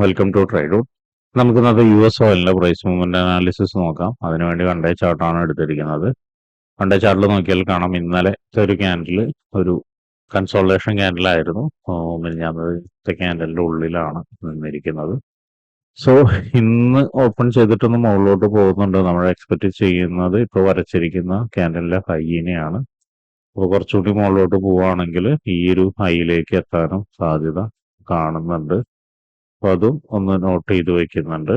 Welcome to tried നമുക്ക് ഇന്നത്തെ U S ഓയിലിന്റെ പ്രൈസ് മൂവ്മെന്റ് അനാലിസിസ് നോക്കാം. അതിനുവേണ്ടി ഡേ ചാർട്ടാണ് എടുത്തിരിക്കുന്നത്. കണ്ടേ ചാർട്ടിൽ നോക്കിയാൽ കാണാം. ഇന്നലത്തെ ഒരു ക്യാൻഡിൽ ഒരു കൺസോളേഷൻ ക്യാൻഡിലായിരുന്നു മിനിഞ്ഞാമത്തെ ക്യാൻഡലിന്റെ ഉള്ളിലാണ് നിന്നിരിക്കുന്നത്. സോ ഇന്ന് ഓപ്പൺ ചെയ്തിട്ടൊന്ന് മുകളിലോട്ട് പോകുന്നുണ്ട്. നമ്മൾ എക്സ്പെക്ട് ചെയ്യുന്നത് ഇപ്പോൾ വരച്ചിരിക്കുന്ന ക്യാൻഡലിന്റെ ഹൈനെയാണ് അപ്പോൾ കുറച്ചുകൂടി മുകളിലോട്ട് പോവുകയാണെങ്കിൽ ഈ ഒരു ഹൈയിലേക്ക് എത്താനും സാധ്യത കാണുന്നുണ്ട്. അപ്പൊ അതും ഒന്ന് നോട്ട് ചെയ്ത് വെക്കുന്നുണ്ട്.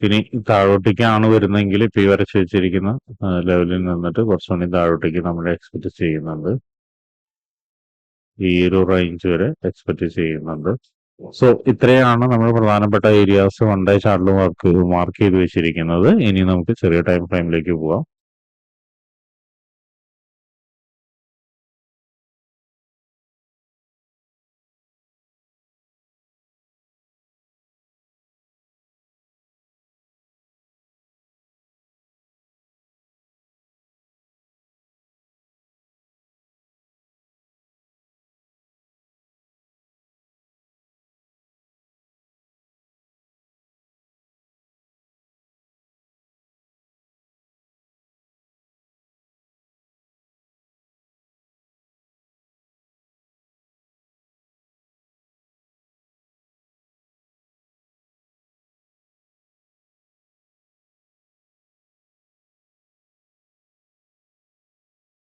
ഇനി താഴോട്ടേക്കാണ് വരുന്നതെങ്കിൽ ഇപ്പൊ ഈ വരച്ച് വെച്ചിരിക്കുന്ന ലെവലിൽ നിന്നിട്ട് കുറച്ചുകൂടി താഴോട്ടേക്ക് നമ്മൾ എക്സ്പെക്ട് ചെയ്യുന്നുണ്ട്. ഈ ഒരു റേഞ്ച് വരെ എക്സ്പെക്ട് ചെയ്യുന്നുണ്ട്. സോ ഇത്രയാണ് നമ്മൾ പ്രധാനപ്പെട്ട ഏരിയാസ് വൺ ഡേ ചാർട്ടിൽ മാർക്ക് മാർക്ക് ചെയ്ത് വെച്ചിരിക്കുന്നത്. ഇനി നമുക്ക് ചെറിയ ടൈം ഫ്രെയിമിലേക്ക് പോവാം.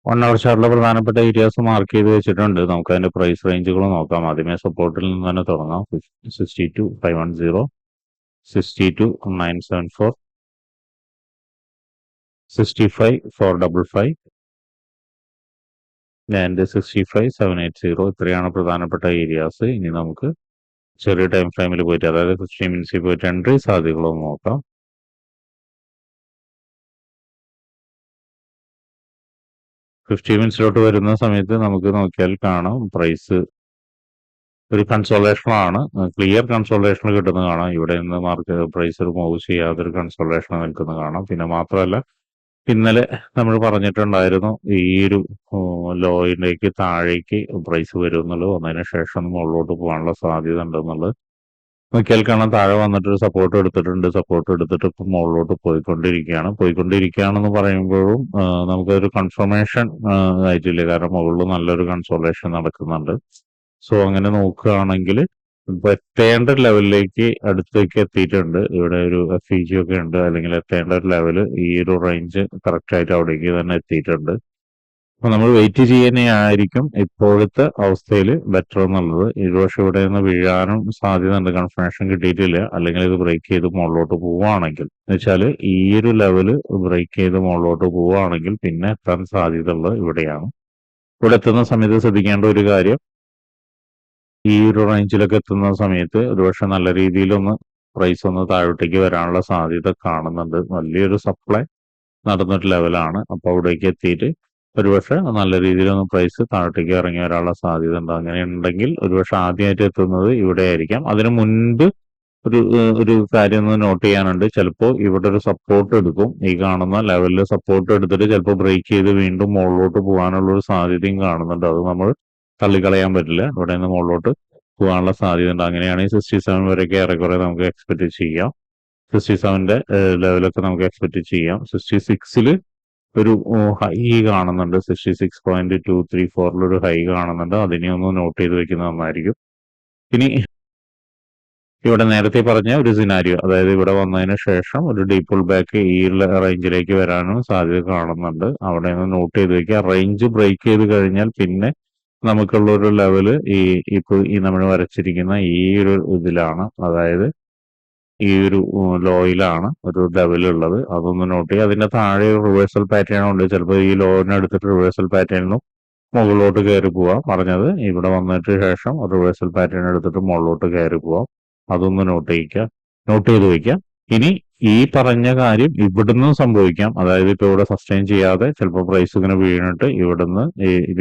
വൺ അവർ ചാർട്ടിലെ പ്രധാനപ്പെട്ട ഏരിയാസ് മാർക്ക് ചെയ്ത് വെച്ചിട്ടുണ്ട്. നമുക്ക് അതിന്റെ പ്രൈസ് റേഞ്ചുകൾ നോക്കാം. ആദ്യമേ സപ്പോർട്ടിൽ നിന്ന് തന്നെ തുടങ്ങാം. Sixty two five one zero sixty two nine seven four sixty five four double five and sixty five seven eight zero ഇത്രയാണ് പ്രധാനപ്പെട്ട ഏരിയാസ് ഇനി നമുക്ക് ചെറിയ ടൈം ഫ്രെയിമിൽ പോയിട്ട് അതായത് ഫിഫ്റ്റീൻ മിനിറ്റ്സിൽ പോയിട്ട് എൻട്രി സാധ്യതകളൊന്ന് നോക്കാം. ഫിഫ്റ്റി മിനിറ്റ്സിലോട്ട് വരുന്ന സമയത്ത് നമുക്ക് നോക്കിയാൽ കാണാം. പ്രൈസ് ഒരു കൺസോളേഷനാണ് ക്ലിയർ കൺസോളേഷൻ കിട്ടുന്നത് കാണാം. ഇവിടെ നിന്ന് മാർക്ക് പ്രൈസ് മൂവ് ചെയ്യാതെ ഒരു കൺസോളേഷൻ നിൽക്കുന്നത് കാണാം. പിന്നെ മാത്രമല്ല ഇന്നലെ നമ്മൾ പറഞ്ഞിട്ടുണ്ടായിരുന്നു ഈ ഒരു ലോയിലേക്ക് താഴേക്ക് പ്രൈസ് വരും എന്നുള്ളത് വന്നതിന് ശേഷം മുകളിലോട്ട് പോകാനുള്ള സാധ്യത ഉണ്ടെന്നുള്ളത്. നോക്കിയാൽ കാണാൻ താഴെ വന്നിട്ട് സപ്പോർട്ട് എടുത്തിട്ടുണ്ട്. സപ്പോർട്ട് എടുത്തിട്ട് ഇപ്പം മുകളിലോട്ട് പോയിക്കൊണ്ടിരിക്കുകയാണ്. പോയിക്കൊണ്ടിരിക്കുകയാണെന്ന് പറയുമ്പോഴും നമുക്കൊരു കൺഫർമേഷൻ ആയിട്ടില്ല. കാരണം മുകളിൽ നല്ലൊരു കൺസോളേഷൻ നടക്കുന്നുണ്ട്. സോ അങ്ങനെ നോക്കുകയാണെങ്കിൽ ഇപ്പൊ എത്തേണ്ട ലെവലിലേക്ക് അടുത്തേക്ക് എത്തിയിട്ടുണ്ട്. ഇവിടെ ഒരു എഫ് ഇ ജി ഒക്കെ ഉണ്ട്. അല്ലെങ്കിൽ എത്തേണ്ട ഒരു ലെവൽ ഈ ഒരു റേഞ്ച് കറക്റ്റ് ആയിട്ട് അവിടേക്ക് തന്നെ എത്തിയിട്ടുണ്ട്. അപ്പൊ നമ്മൾ വെയിറ്റ് ചെയ്യുന്നതായിരിക്കും ഇപ്പോഴത്തെ അവസ്ഥയിൽ ബെറ്റർ എന്നുള്ളത്. ഇരുപക്ഷെ ഇവിടെ നിന്ന് വീഴാനും സാധ്യത ഉണ്ട്. കൺഫർമേഷൻ കിട്ടിയിട്ടില്ല. അല്ലെങ്കിൽ ഇത് ബ്രേക്ക് ചെയ്ത് മുകളിലോട്ട് പോവുകയാണെങ്കിൽ. എന്നുവെച്ചാൽ ഈ ഒരു ലെവൽ ബ്രേക്ക് ചെയ്ത് മുകളിലോട്ട് പോവുകയാണെങ്കിൽ പിന്നെ എത്താൻ സാധ്യത ഉള്ളത് ഇവിടെയാണ്. ഇവിടെ എത്തുന്ന സമയത്ത് ശ്രദ്ധിക്കേണ്ട ഒരു കാര്യം ഈ ഒരു റേഞ്ചിലൊക്കെ എത്തുന്ന സമയത്ത് ഒരുപക്ഷെ നല്ല രീതിയിലൊന്ന് പ്രൈസ് ഒന്ന് താഴോട്ടേക്ക് വരാനുള്ള സാധ്യത കാണുന്നുണ്ട്. വലിയൊരു സപ്ലൈ നടന്നൊരു ലെവലാണ് അപ്പോൾ അവിടേക്ക് എത്തിയിട്ട് ഒരുപക്ഷെ നല്ല രീതിയിലൊന്ന് പ്രൈസ് താഴത്തേക്ക് ഇറങ്ങി വരാനുള്ള സാധ്യത ഉണ്ട്. അങ്ങനെ ഉണ്ടെങ്കിൽ ഒരുപക്ഷെ ആദ്യമായിട്ട് എത്തുന്നത് ഇവിടെ ആയിരിക്കാം അതിനു മുൻപ് ഒരു ഒരു കാര്യം ഒന്ന് നോട്ട് ചെയ്യാനുണ്ട്. ചിലപ്പോൾ ഇവിടെ ഒരു സപ്പോർട്ട് എടുക്കും. ഈ കാണുന്ന ലെവലിൽ സപ്പോർട്ട് എടുത്തിട്ട് ചിലപ്പോൾ ബ്രേക്ക് ചെയ്ത് വീണ്ടും മുകളിലോട്ട് പോകാനുള്ള ഒരു സാധ്യതയും കാണുന്നുണ്ട്. അത് നമ്മൾ തള്ളിക്കളയാൻ പറ്റില്ല. ഇവിടെ നിന്ന് മുകളിലോട്ട് പോകാനുള്ള സാധ്യത ഉണ്ട്. അങ്ങനെയാണെങ്കിൽ സിക്സ്റ്റി സെവൻ വരെയൊക്കെ ഏറെക്കുറെ നമുക്ക് എക്സ്പെക്ട് ചെയ്യാം. സിക്സ്റ്റി സെവന്റെ ലെവലൊക്കെ നമുക്ക് എക്സ്പെക്ട് ചെയ്യാം. സിക്സ്റ്റി സിക്സിൽ ഒരു ഹൈ കാണുന്നുണ്ട്. Sixty six point two three ഫോറിലൊരു high കാണുന്നുണ്ട്. അതിനെ ഒന്ന് നോട്ട് ചെയ്ത് വെക്കുന്നത് നന്നായിരിക്കും. ഇനി ഇവിടെ നേരത്തെ പറഞ്ഞ ഒരു സിനാരിയോ അതായത് ഇവിടെ വന്നതിന് ശേഷം ഒരു ഡീപ്പിൾ ബാക്ക് ഈ റേഞ്ചിലേക്ക് വരാനും സാധ്യത കാണുന്നുണ്ട്. അവിടെ നിന്ന് നോട്ട് ചെയ്ത് വെക്കുക. റേഞ്ച് ബ്രേക്ക് ചെയ്ത് കഴിഞ്ഞാൽ പിന്നെ നമുക്കുള്ള ഒരു ലെവൽ ഈ ഇപ്പോൾ ഈ നമ്മൾ വരച്ചിരിക്കുന്ന ഈ ഒരു ഇതിലാണ്. അതായത് ഈ ഒരു ലോയിലാണ് ഒരു ലെവലുള്ളത് അതൊന്ന് നോട്ട് ചെയ്യുക അതിന്റെ താഴെ റിവേഴ്സൽ പാറ്റേൺ ഉണ്ട്. ചിലപ്പോൾ ഈ ലോയിനെ എടുത്തിട്ട് റിവേഴ്സൽ പാറ്റേണിനും മുകളിലോട്ട് കയറി പോവാം. പറഞ്ഞത് ഇവിടെ വന്നിട്ട് ശേഷം റിവേഴ്സൽ പാറ്റേൺ എടുത്തിട്ട് മുകളിലോട്ട് കയറി പോവാം. അതൊന്ന് നോട്ട് ചെയ്യിക്കുക. നോട്ട് ചെയ്ത് വയ്ക്കുക ഇനി ഈ പറഞ്ഞ കാര്യം ഇവിടുന്ന് സംഭവിക്കാം. അതായത് ഇപ്പൊ ഇവിടെ സസ്റ്റെയിൻ ചെയ്യാതെ ചിലപ്പോൾ പ്രൈസ് ഇങ്ങനെ വീണിട്ട് ഇവിടുന്ന്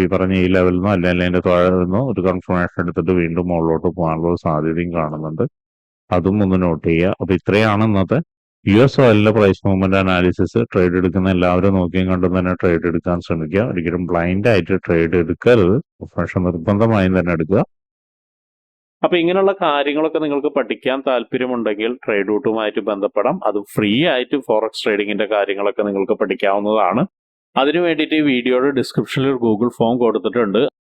ഈ പറഞ്ഞ ഈ ലെവലിൽ നിന്നോ അല്ലെങ്കിൽ അതിന്റെ താഴെ നിന്നോ ഒരു കൺഫർമേഷൻ എടുത്തിട്ട് വീണ്ടും മുകളിലോട്ട് പോകാനുള്ള സാധ്യതയും കാണുന്നുണ്ട്. അതും ഒന്ന് നോട്ട് ചെയ്യുക. അപ്പൊ ഇത്രയാണ് ഇന്നത്തെ യു എസ് ഓയിലിന്റെ പ്രൈസ് മൂവ്മെന്റ് അനാലിസിസ് ട്രേഡ് എടുക്കുന്ന എല്ലാവരും നോക്കിയും കണ്ടും തന്നെ ട്രേഡ് എടുക്കാൻ ശ്രമിക്കുക. ഒരിക്കലും ബ്ലൈൻഡ് ആയിട്ട് ട്രേഡ് എടുക്കരുത്. പക്ഷെ നിർബന്ധമായും തന്നെ എടുക്കുക. അപ്പൊ ഇങ്ങനെയുള്ള കാര്യങ്ങളൊക്കെ നിങ്ങൾക്ക് പഠിക്കാൻ താല്പര്യമുണ്ടെങ്കിൽ ട്രേഡ് റൂട്ടുമായിട്ട് ബന്ധപ്പെടാം. അത് ഫ്രീ ആയിട്ട് ഫോറക്സ് ട്രേഡിങ്ങിന്റെ കാര്യങ്ങളൊക്കെ നിങ്ങൾക്ക് പഠിക്കാവുന്നതാണ്. അതിനു വേണ്ടിയിട്ട് ഈ വീഡിയോയുടെ ഡിസ്ക്രിപ്ഷനിൽ ഒരു ഗൂഗിൾ ഫോം കൊടുത്തിട്ടുണ്ട്.